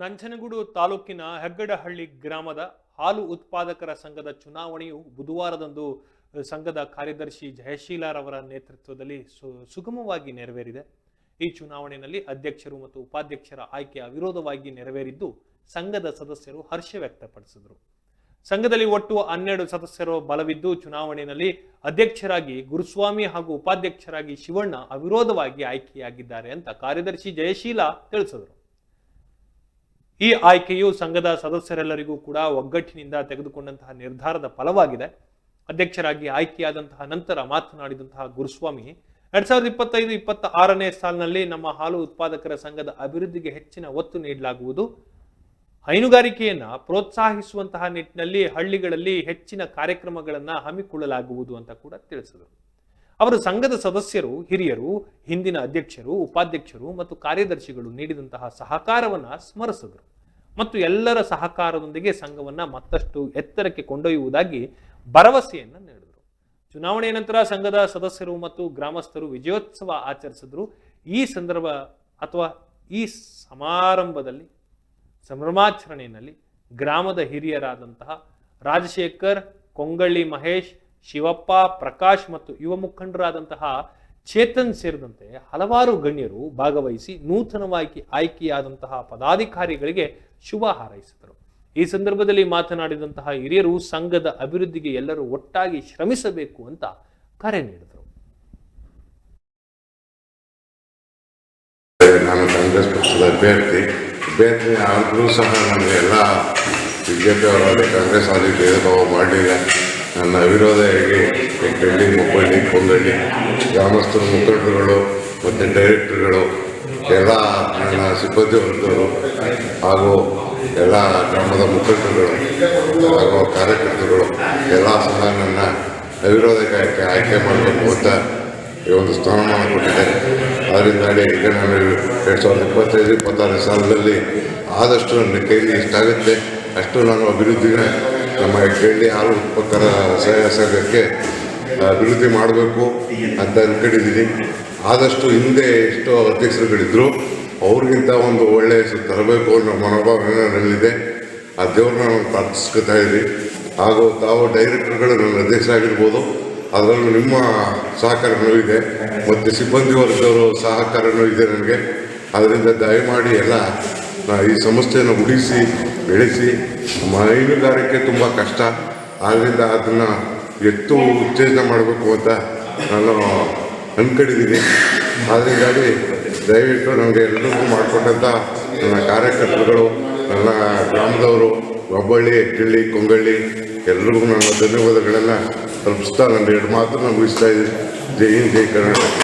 ನಂಜನಗೂಡು ತಾಲೂಕಿನ ಹೆಗ್ಗಡಹಳ್ಳಿ ಗ್ರಾಮದ ಹಾಲು ಉತ್ಪಾದಕರ ಸಂಘದ ಚುನಾವಣೆಯು ಬುಧವಾರದಂದು ಸಂಘದ ಕಾರ್ಯದರ್ಶಿ ಜಯಶೀಲಾರವರ ನೇತೃತ್ವದಲ್ಲಿ ಸುಗಮವಾಗಿ ನೆರವೇರಿದೆ. ಈ ಚುನಾವಣೆಯಲ್ಲಿ ಅಧ್ಯಕ್ಷರು ಮತ್ತು ಉಪಾಧ್ಯಕ್ಷರ ಆಯ್ಕೆ ಅವಿರೋಧವಾಗಿ ನೆರವೇರಿದ್ದು, ಸಂಘದ ಸದಸ್ಯರು ಹರ್ಷ ವ್ಯಕ್ತಪಡಿಸಿದರು. ಸಂಘದಲ್ಲಿ ಒಟ್ಟು ಹನ್ನೆರಡು ಸದಸ್ಯರು ಬಲವಿದ್ದು, ಚುನಾವಣೆಯಲ್ಲಿ ಅಧ್ಯಕ್ಷರಾಗಿ ಗುರುಸ್ವಾಮಿ ಹಾಗೂ ಉಪಾಧ್ಯಕ್ಷರಾಗಿ ಶಿವಣ್ಣ ಅವಿರೋಧವಾಗಿ ಆಯ್ಕೆಯಾಗಿದ್ದಾರೆ ಅಂತ ಕಾರ್ಯದರ್ಶಿ ಜಯಶೀಲ ತಿಳಿಸಿದರು. ಈ ಆಯ್ಕೆಯು ಸಂಘದ ಸದಸ್ಯರೆಲ್ಲರಿಗೂ ಕೂಡ ಒಗ್ಗಟ್ಟಿನಿಂದ ತೆಗೆದುಕೊಂಡಂತಹ ನಿರ್ಧಾರದ ಫಲವಾಗಿದೆ. ಅಧ್ಯಕ್ಷರಾಗಿ ಆಯ್ಕೆಯಾದಂತಹ ನಂತರ ಮಾತನಾಡಿದಂತಹ ಗುರುಸ್ವಾಮಿ, ಎರಡ್ ಸಾವಿರದ ಇಪ್ಪತ್ತೈದು ಇಪ್ಪತ್ತ ಆರನೇ ಸಾಲಿನಲ್ಲಿ ನಮ್ಮ ಹಾಲು ಉತ್ಪಾದಕರ ಸಂಘದ ಅಭಿವೃದ್ಧಿಗೆ ಹೆಚ್ಚಿನ ಒತ್ತು ನೀಡಲಾಗುವುದು. ಹೈನುಗಾರಿಕೆಯನ್ನ ಪ್ರೋತ್ಸಾಹಿಸುವಂತಹ ನಿಟ್ಟಿನಲ್ಲಿ ಹಳ್ಳಿಗಳಲ್ಲಿ ಹೆಚ್ಚಿನ ಕಾರ್ಯಕ್ರಮಗಳನ್ನು ಹಮ್ಮಿಕೊಳ್ಳಲಾಗುವುದು ಅಂತ ಕೂಡ ತಿಳಿಸಿದರು. ಅವರು ಸಂಘದ ಸದಸ್ಯರು, ಹಿರಿಯರು, ಹಿಂದಿನ ಅಧ್ಯಕ್ಷರು, ಉಪಾಧ್ಯಕ್ಷರು ಮತ್ತು ಕಾರ್ಯದರ್ಶಿಗಳು ನೀಡಿದಂತಹ ಸಹಕಾರವನ್ನ ಸ್ಮರಿಸಿದರು. ಮತ್ತು ಎಲ್ಲರ ಸಹಕಾರದೊಂದಿಗೆ ಸಂಘವನ್ನ ಮತ್ತಷ್ಟು ಎತ್ತರಕ್ಕೆ ಕೊಂಡೊಯ್ಯುವುದಾಗಿ ಭರವಸೆಯನ್ನು ನೀಡಿದರು. ಚುನಾವಣೆಯ ನಂತರ ಸಂಘದ ಸದಸ್ಯರು ಮತ್ತು ಗ್ರಾಮಸ್ಥರು ವಿಜಯೋತ್ಸವ ಆಚರಿಸಿದ್ರು. ಈ ಸಂದರ್ಭ ಅಥವಾ ಈ ಸಮಾರಂಭದಲ್ಲಿ, ಸಂಭ್ರಮಾಚರಣೆಯಲ್ಲಿ ಗ್ರಾಮದ ಹಿರಿಯರಾದಂತಹ ರಾಜಶೇಖರ್, ಕೊಂಗಳ್ಳಿ ಮಹೇಶ್ ಶಿವಪ್ಪ, ಪ್ರಕಾಶ್ ಮತ್ತು ಯುವ ಮುಖಂಡರಾದಂತಹ ಚೇತನ್ ಸೇರಿದಂತೆ ಹಲವಾರು ಗಣ್ಯರು ಭಾಗವಹಿಸಿ ನೂತನವಾಗಿ ಆಯ್ಕೆಯಾದಂತಹ ಪದಾಧಿಕಾರಿಗಳಿಗೆ ಶುಭ ಹಾರೈಸಿದರು. ಈ ಸಂದರ್ಭದಲ್ಲಿ ಮಾತನಾಡಿದಂತಹ ಹಿರಿಯರು ಸಂಘದ ಅಭಿವೃದ್ಧಿಗೆ ಎಲ್ಲರೂ ಒಟ್ಟಾಗಿ ಶ್ರಮಿಸಬೇಕು ಅಂತ ಕರೆ ನೀಡಿದರು. ನಾನು ಆದರೂ ಸಹ ಬಿ ಜೆ ಪಿ ಅವರಲ್ಲಿ ಕಾಂಗ್ರೆಸ್ ಭಾವ ಮಾಡಲಿಲ್ಲ. ನನ್ನ ಅವಿರೋಧವಾಗಿ ಹೆಗ್ಗಳ್ಳಿ ಮುಬ್ಬಳ್ಳಿ ಕೊಂಗಳ್ಳಿ ಗ್ರಾಮಸ್ಥರು ಮುಖಂಡರುಗಳು ಮತ್ತು ಡೈರೆಕ್ಟರ್ಗಳು, ಎಲ್ಲ ನನ್ನ ಸಿಬ್ಬಂದಿ ವರ್ಗದವರು ಹಾಗೂ ಎಲ್ಲ ಗ್ರಾಮದ ಮುಖಂಡರುಗಳು ಹಾಗೂ ಕಾರ್ಯಕರ್ತರುಗಳು ಎಲ್ಲ ಸಹ ನನ್ನ ಅವಿರೋಧಕ್ಕೆ ಆಯ್ಕೆ ಆಯ್ಕೆ ಮಾಡಬೇಕು ಅಂತ ಈ ಒಂದು ಸ್ಥಾನಮಾನ ಕೊಟ್ಟಿದೆ ಅದರಿಂದಾಗಿ ಈಗ ನಾನು ಎರಡು ಸಾವಿರದ ಇಪ್ಪತ್ತೈದು, ಇಪ್ಪತ್ತಾರನೇ ಸಾಲದಲ್ಲಿ ಆದಷ್ಟು ನನ್ನ ಕೈಲಿ ಇಷ್ಟಾಗುತ್ತೆ. ಅಷ್ಟು ನಾನು ಅಭಿವೃದ್ಧಿನ ನಮ್ಮ ಕೇಳಿ ಹಾಲು ಉತ್ಪಾದಕರ ಸಹಾಯ ಸಂಘಕ್ಕೆ ಅಭಿವೃದ್ಧಿ ಮಾಡಬೇಕು ಅಂತ ಅಂದ್ಕೊಂಡಿದ್ದೀನಿ ಆದಷ್ಟು ಹಿಂದೆ ಎಷ್ಟೋ ಅಧ್ಯಕ್ಷರುಗಳಿದ್ದರು ಅವ್ರಿಗಿಂತ ಒಂದು ಒಳ್ಳೆಯ ತರಬೇಕು ಅನ್ನೋ ಮನೋಭಾವನೆ ನನ್ನಲ್ಲಿದೆ. ಆ ದೇವ್ರನ್ನ ನಾನು ಪ್ರಾರ್ಥಿಸ್ಕೊತಾ ಇದ್ದೀನಿ. ಹಾಗೂ ತಾವು ಡೈರೆಕ್ಟರ್ಗಳು ನನ್ನ ಅಧ್ಯಕ್ಷರಾಗಿರ್ಬೋದು ಅದರಲ್ಲೂ ನಿಮ್ಮ ಸಹಕಾರನೂ ಇದೆ. ಮತ್ತು ಸಿಬ್ಬಂದಿ ವರ್ಗದವರು ಸಹಕಾರನೂ ಇದೆ ನನಗೆ. ಅದರಿಂದ ದಯಮಾಡಿ ಎಲ್ಲ ಈ ಸಂಸ್ಥೆಯನ್ನು ಉಳಿಸಿ ಬೆಳೆಸಿ, ನಮ್ಮ ಹೈನುಗಾರಿಕೆ ತುಂಬ ಕಷ್ಟ. ಆದ್ದರಿಂದ ಅದನ್ನು ಎತ್ತು ಉತ್ತೇಜನ ಮಾಡಬೇಕು ಅಂತ ನಾನು ಅಂದ್ಕೊಂಡಿದ್ದೀನಿ ಅದರಿಂದಾಗಿ ದಯವಿಟ್ಟು ನನಗೆ ಎಲ್ಲರಿಗೂ ಮಾಡಿಕೊಟ್ಟಂಥ ನನ್ನ ಕಾರ್ಯಕರ್ತರುಗಳು, ನನ್ನ ಗ್ರಾಮದವರು ಒಬ್ಬಳ್ಳಿ ಎಟ್ಟಳ್ಳಿ ಕೊಂಗಳ್ಳಿ ಎಲ್ರಿಗೂ ನನ್ನ ಧನ್ಯವಾದಗಳನ್ನು ತಲುಪಿಸ್ತಾ ನನ್ನ ಎರಡು ಮಾತು ನಾನು ಇದ್ದೀನಿ. ಜೈ ಹಿಂದ್, ಜೈ ಕರ್ನಾಟಕ.